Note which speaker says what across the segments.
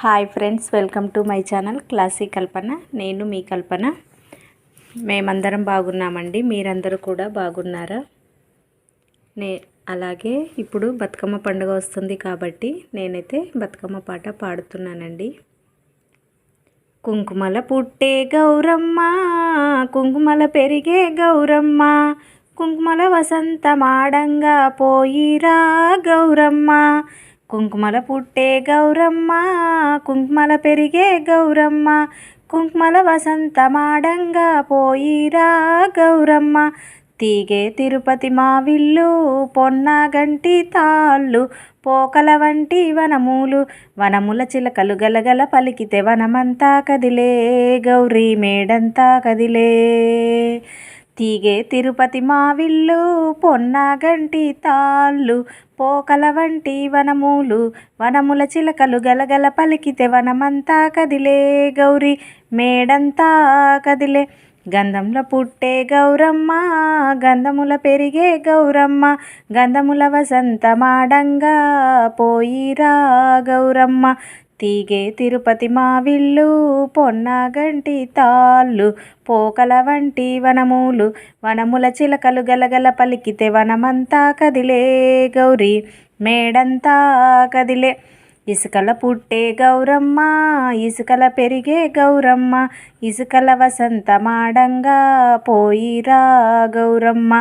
Speaker 1: Hi friends welcome to my channel classic Kalpana. నేను మీ కల్పన. మేమందరం బాగున్నామండి. మీరందరూ కూడా బాగున్నారా? నే అలాగే ఇప్పుడు బతుకమ్మ పండుగ వస్తుంది కాబట్టి నేనైతే బతుకమ్మ పాట పాడుతున్నానండి. కుంకుమల పుట్టే గౌరమ్మ కుంకుమల పెరిగే గౌరమ్మ కుంకుమల వసంతమాడంగా పోయిరా గౌరమ్మ కుంకుమల పుట్టే గౌరమ్మ కుంకుమల పెరిగే గౌరమ్మ కుంకుమల వసంతమాడంగా పోయిరా గౌరమ్మ. తీగే తిరుపతి మావిల్లు పొన్నగంటి తాళ్ళు పోకల వంటి వనములు వనముల చిలకలు గలగల పలికితే వనమంతా కదిలే గౌరీ మేడంతా కదిలే. తీగే తిరుపతి మావిల్లు పొన్నగంటి తాళ్ళు పోకల వంటి వనములు వనముల చిలకలు గలగల పలికితే వనమంతా కదిలే గౌరీ మేడంతా కదిలే గంధముల పుట్టే గౌరమ్మ గంధముల పెరిగే గౌరమ్మ గంధముల వసంతమాడంగా పోయిరా గౌరమ్మ. తీగే తిరుపతి మావిల్లు పొన్నగంటి తాళ్ళు పోకల వంటి వనములు వనముల చిలకలు గలగల పలికితే వనమంతా కదిలే గౌరీ మేడంతా కదిలే ఇసుకల పుట్టే గౌరమ్మ ఇసుకల పెరిగే గౌరమ్మ ఇసుకల వసంతమాడంగా పోయిరా గౌరమ్మ.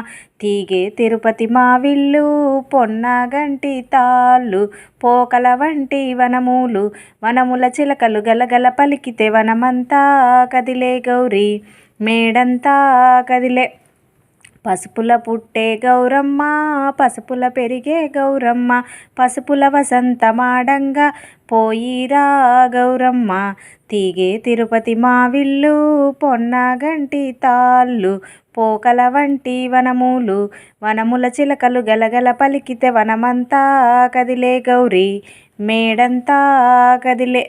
Speaker 1: తీగే తిరుపతి మావిల్లు పొన్నగంటి తాళ్ళు పోకల వంటి వనములు వనముల చిలకలు గలగల పలికితే వనమంతా కదిలే గౌరీ. మేడంతా కదిలే పసుపుల పుట్టే గౌరమ్మ పసుపుల పెరిగే గౌరమ్మ పసుపుల వసంతమాడంగా పోయిరా గౌరమ్మ. తీగే తిరుపతి మావిల్లు పొన్నగంటి తాళ్ళు పోకల వంటి వనములు వనముల చిలకలు గలగల పలికితే వనమంతా కదిలే గౌరీ. మేడంతా కదిలే